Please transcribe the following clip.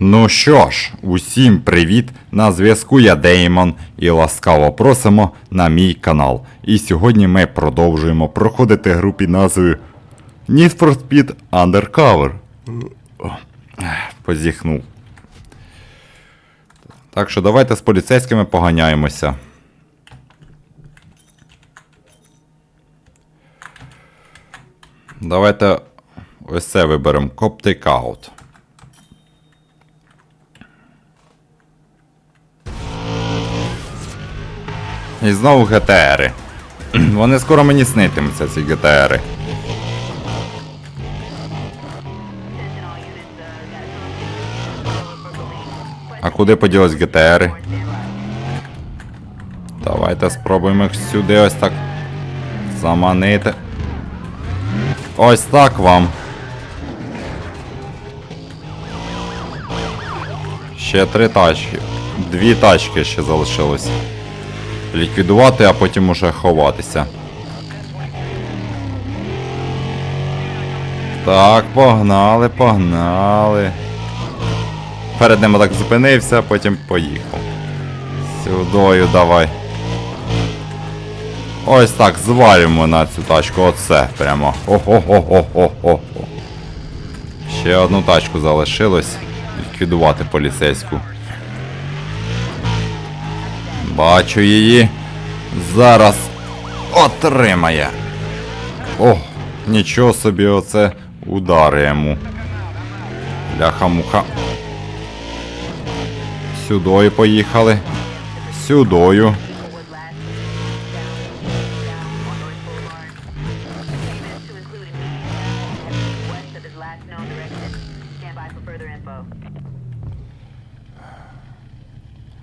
Ну що ж, усім привіт! На зв'язку я Деймон і ласкаво просимо на мій канал. І сьогодні ми продовжуємо проходити гру під назвою Need for Speed Undercover. Позіхнув. Так що давайте з поліцейськими поганяємося. Давайте ось це виберемо. Cop Takeout. І знову ГТРи. Вони скоро мені снитимуться, ці ГТРи. А куди поділись ГТРи? Давайте спробуємо їх сюди ось так заманити. Ось так вам. Ще три тачки. Дві тачки ще залишилось. Ліквідувати, а потім уже ховатися. Так, погнали, погнали. Перед ним так зупинився, потім поїхав. Сюдою давай. Ось так, звалюємо на цю тачку. Оце прямо. Ого-го-го-го-го. Ще одну тачку залишилось. Ліквідувати поліцейську. Бачу її. Зараз отримає. О, нічого собі оце удари йому. Ляха-муха. Сюдою поїхали. Сюдою.